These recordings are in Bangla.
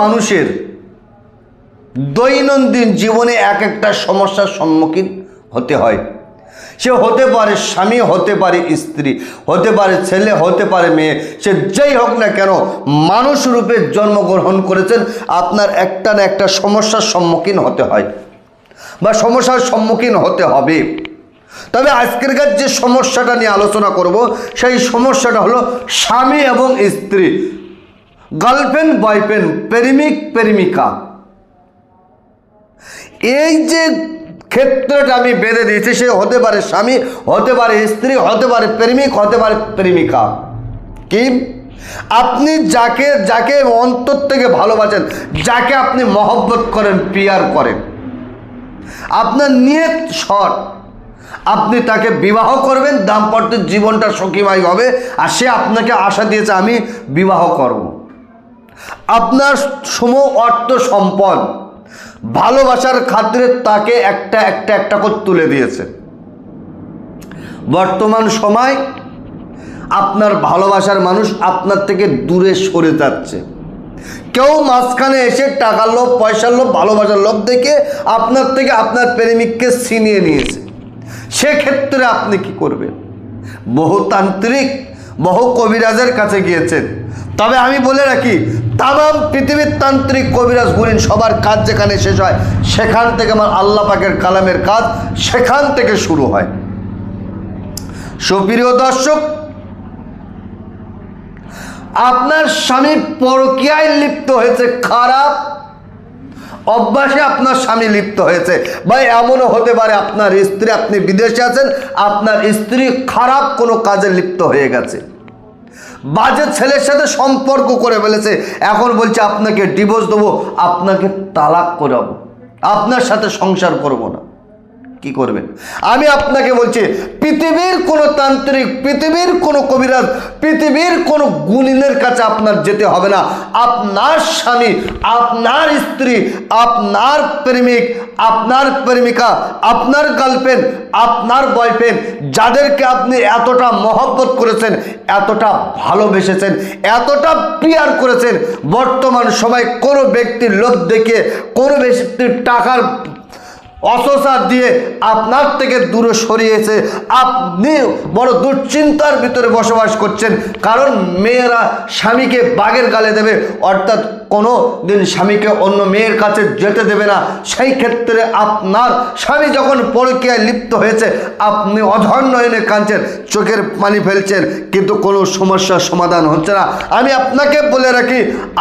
মানুষের দৈনন্দিন জীবনে এক একটা সমস্যার সম্মুখীন হতে হয়। সে হতে পারে স্বামী, হতে পারে স্ত্রী, হতে পারে ছেলে, হতে পারে মেয়ে। সে যেই হোক না কেন মানুষ রূপে জন্মগ্রহণ করেছেন, আপনার একটা না একটা সমস্যার সম্মুখীন হতে হয় বা সমস্যার সম্মুখীন হতে হবে। তবে আজকেরকার যে সমস্যাটা নিয়ে আলোচনা করব, সেই সমস্যাটা হলো স্বামী এবং স্ত্রী। গার্লফ্রেন্ড বয়ফ্রেন্ড প্রেমিক, প্রেমিকা। এই যে ক্ষেত্রটা আমি বেঁধে দিয়েছি, সে হতে পারে স্বামী, হতে পারে স্ত্রী, হতে পারে প্রেমিক, হতে পারে প্রেমিকা। কি? আপনি যাকে যাকে অন্তর থেকে ভালোবাসেন, যাকে আপনি মহব্বত করেন, পিয়ার করেন। আপনার নিয়ত সৎ। আপনি তাকে বিবাহ করবেন, দাম্পত্য জীবনটা সুখীময় হবে, আর সে আপনাকে আশা দিয়েছে, আমি বিবাহ করব। আপনার সম অর্থ সম্পদ ভালোবাসার খাতিরে তাকে একটা একটা একটা করে তুলে দিয়েছে। বর্তমান সময় আপনার ভালোবাসার মানুষ আপনার থেকে দূরে সরে যাচ্ছে। কেউ মাঝখানে এসে টাকার লোভ, পয়সার লোভ, ভালোবাসার লোভ দেখে আপনার থেকে আপনার প্রেমিককে ছিনিয়ে নিয়েছে। সেক্ষেত্রে আপনি কি করবেন? বহুতান্ত্রিক, বহু কবিরাজের কাছে গিয়েছেন। তবে আমি বলে রাখি তাম পৃথিবীর তান্ত্রিক কবিরাজ ঘুরিন সবার কাজ যেখানে শেষ হয়, সেখান থেকে আমার আল্লাহ পাকের কালামের কাজ সেখান থেকে শুরু হয়। সুপ্রিয় দর্শক, আপনার স্বামী পরকীয়ায় লিপ্ত হয়েছে খারাপ, অভ্যাসে আপনার স্বামী লিপ্ত হয়েছে। বা এমনও হতে পারে আপনার স্ত্রী, আপনি বিদেশে আছেন, আপনার স্ত্রী খারাপ কোনো কাজে লিপ্ত হয়ে গেছে। বাজে ছেলের সাথে সম্পর্ক করে ফেলেছে। এখন বলছে, আপনাকে ডিভোর্স দেবো, আপনাকে তালাক করাবো। আপনার সাথে সংসার করব না। কি করবেন? আমি আপনাকে বলছি, পৃথিবীর কোনো তান্ত্রিক, পৃথিবীর কোনো কবিরাজ, পৃথিবীর কোনো গুণিনের কাছে আপনার যেতে হবে না। আপনার স্বামী, আপনার স্ত্রী, আপনার প্রেমিক, আপনার প্রেমিকা, আপনার গার্লফ্রেন্ড, আপনার বয়ফ্রেন্ড, যাদেরকে আপনি এতটা মহব্বত করেছেন, এতটা ভালোবেসেছেন, এতটা পিয়ার করেছেন, বর্তমান সময় কোনো ব্যক্তির লোভ দেখে কোনো ব্যক্তির টাকার অসসার দিয়ে আপনার থেকে দূরে সরিয়েছে আপনি বড় দুশ্চিন্তার ভিতরে বসবাস করছেন। কারণ মেয়েরা স্বামীকে বাগের গালে দেবে, অর্থাৎ কোনো দিন স্বামীকে অন্য মেয়ের কাছে যেতে দেবে না। সেই ক্ষেত্রে আপনার স্বামী যখন পরকীয়ায় লিপ্ত হয়েছে, আপনি অধর্ণ এনে কাঁদছেন, চোখের পানি ফেলছেন, কিন্তু কোনো সমস্যার সমাধান হচ্ছে না। আমি আপনাকে বলে রাখি,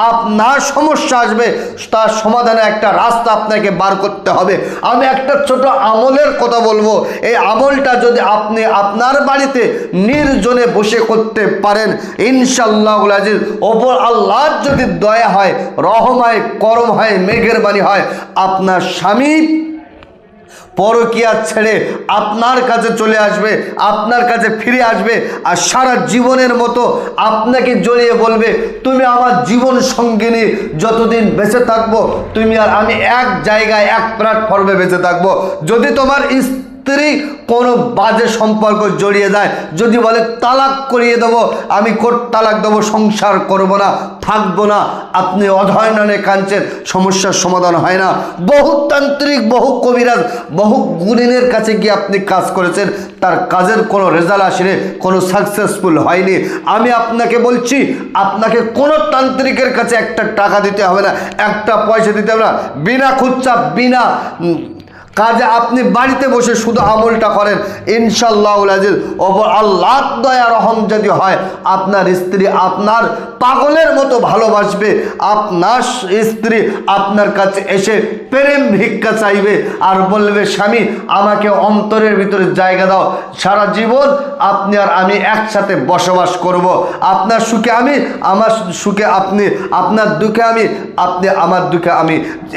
আপনার সমস্যা আসবে, তার সমাধানে একটা রাস্তা আপনাকে বার করতে হবে। আমি একটা ছোট আমলের কথা বলব। এই আমলটা যদি আপনি আপনার বাড়িতে নির্জনে বসে করতে পারেন ইনশাল্লাহ ওপর আল্লাহর যদি দয়া হয় রহম হয় করম হয় মেঘের বাণী হয়। আপনার স্বামী পরকিয়া ছেড়ে আপনার কাছে চলে আসবে, আপনার কাছে ফিরে আসবে আর সারা জীবনের মতো আপনাকে জড়িয়ে বলবে, তুমি আমার জীবন সঙ্গিনী, যতদিন বেঁচে থাকব, তুমি আর আমি এক জায়গায়, এক প্ল্যাটফর্মে বেঁচে থাকব। যদি তোমার স্ত্রী কোনো বাজে সম্পর্ক জড়িয়ে দেয় যদি বলে, তালাক করিয়ে দেবো, আমি কোট তালাক দেবো, সংসার করব না, থাকব না, আপনি অধয়ননে কাঞ্চের, সমস্যার সমাধান হয় না। বহু তান্ত্রিক, বহু কবিরাজ, বহু গুণিনের কাছে গিয়ে আপনি কাজ করেছেন, তার কাজের কোনো রেজাল্ট আসেনি, কোনো সাকসেসফুল হয়নি। আমি আপনাকে বলছি, আপনাকে কোনো তান্ত্রিকের কাছে একটা টাকা দিতে হবে না, একটা পয়সা দিতে হবে না। বিনা খুচ্চা বিনা কাজে আপনি বাড়িতে বসে শুধু আমলটা করেন ইনশাল্লাহ আজিজ ওপর আল্লাহ দয়া রহম যদি হয়, আপনার স্ত্রী আপনার পাগলের মতো ভালোবাসবে, আপনার স্ত্রী আপনার কাছে এসে প্রেম ভিক্ষা চাইবে আর বলবে, স্বামী, আমাকে অন্তরের ভিতরে জায়গা দাও, সারা জীবন আপনি আর আমি একসাথে বসবাস করব। আপনার সুখে আমি, আমার সুখে আপনি, আপনার দুঃখে আমি, আপনি আমার দুঃখে আমি।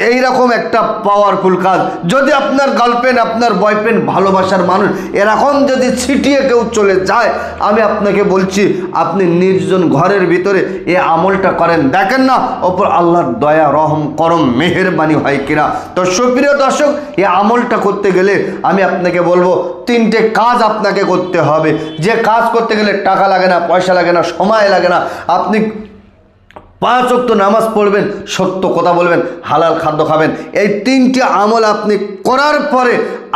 এই রকম একটা পাওয়ারফুল কাজ। যদি আপনার গার্লফ্রেন্ড আপনার বয়ফ্রেন্ড ভালোবাসার মানুষ। এরকম যদি ছিটিয়ে কেউ চলে যায়, আমি আপনাকে বলছি, আপনি নির্জন ঘরের ভিতরে এ আমলটা করেন। দেখেন না ওপর আল্লাহর দয়া, রহম, করম, মেহেরবানি হয় কিনা। তো সুপ্রিয় দর্শক, এ আমলটা করতে গেলে আমি আপনাকে বলব, তিনটে কাজ আপনাকে করতে হবে। যে কাজ করতে গেলে টাকা লাগে না, পয়সা লাগে না, সময় লাগে না। আপনি পাঁচ অক্ত নামাজ পড়বেন, সত্য কথা বলবেন, হালাল খাদ্য খাবেন। এই তিনটি আমল আপনি করার পরে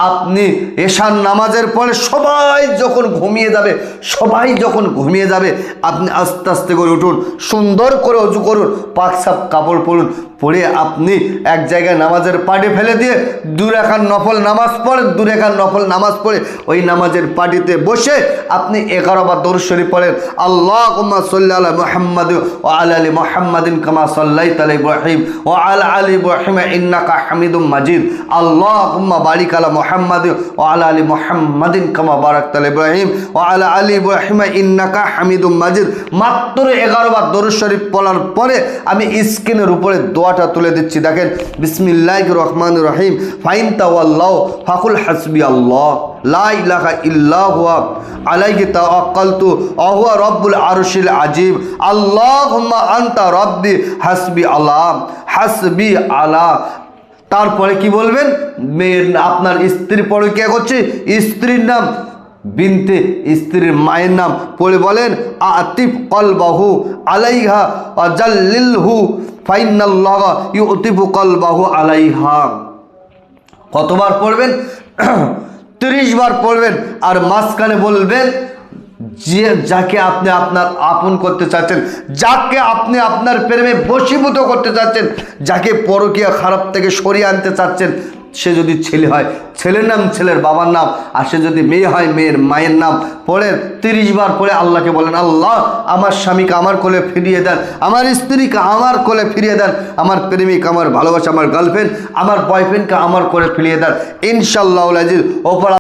আপনি এশার নামাজের পরে সবাই যখন ঘুমিয়ে যাবে, সবাই যখন ঘুমিয়ে যাবে, আপনি আস্তে আস্তে করে উঠুন, সুন্দর করে অজু করুন, পাক সাপ কাপড় পরুন, পরে আপনি এক জায়গায় নামাজের পাটি ফেলে দিয়ে দু রেখার নফল নামাজ পড়ে, দু রেখার নফল নামাজ পড়ে ওই নামাজের পাটিতে বসে আপনি এগারো দৌড় শরীফ পড়েন। আল্লাহ কুম্মা সাল্লাহ মোহাম্মদ ও আল আলী মোহাম্মদিন কামা সাল্লাই তাল ইব্রাহিম ও আল আলী ইব্রাহিম ইন্নাকা হামিদুম মাজিদ। আল্লাহ কুম্মা বারিক আলা মোহাম্মদ ও আল আলী মোহাম্মদিন কামা বারাক তাল ইব্রাহিম ও আল আলী ইব্রাহিম ইন্নাকা হামিদুম মাজিদ। মাত্র এগারো বার দৌড় শরীফ পড়ার পরে আমি স্ক্রিনের উপরে দোয়াটা তুলে দিচ্ছি। দেখেন বিসমিল্লাহ রহমান রহিম। ফাইন তাওয়াল্লাহ ফাকুল হাসবি আল্লাহ। লা ইলাহা ইল্লা হুয়া, আলাইহি তাওয়াক্কালতু, ওয়া হুয়া রব্বুল আরশিল আজিম। আল্লাহুম্মা আনতা রব্বি হাসবি আল্লাহ হাসবি আলা। তারপরে কি বলবেন? মেয়ের আপনার পরে কে করছে? স্ত্রীর নাম বিনতে, স্ত্রীর মায়ের নাম। পড়ে বলেন, আতিফ কলবাহু আলাইহা আজাল্লিলহু ফাইনাল্লাহ ইউতিফু কলবাহু আলাইহা। কতবার পড়বেন? তিরিশ বার পড়বেন। আর মাঝখানে বলবেন যে যাকে আপনি আপনার আপন করতে চাচ্ছেন, যাকে আপনি আপনার প্রেমে বশীভূত করতে চাচ্ছেন, যাকে পরকীয়া খারাপ থেকে সরিয়ে আনতে চাচ্ছেন, সে যদি ছেলে হয়, ছেলের নাম ছেলের বাবার নাম, আর সে যদি মেয়ে হয়, মেয়ের মায়ের নাম পড়ে তিরিশ বার পরে আল্লাহকে বলেন, আল্লাহ, আমার স্বামীকে আমার কোলে ফিরিয়ে দেন, আমার স্ত্রীকে আমার কোলে ফিরিয়ে দেন, আমার প্রেমিক আমার ভালোবাসা, আমার গার্লফ্রেন্ড আমার বয়ফ্রেন্ডকে আমার কোলে ফিরিয়ে দেন। ইনশাল্লাহ আজিজ ওপর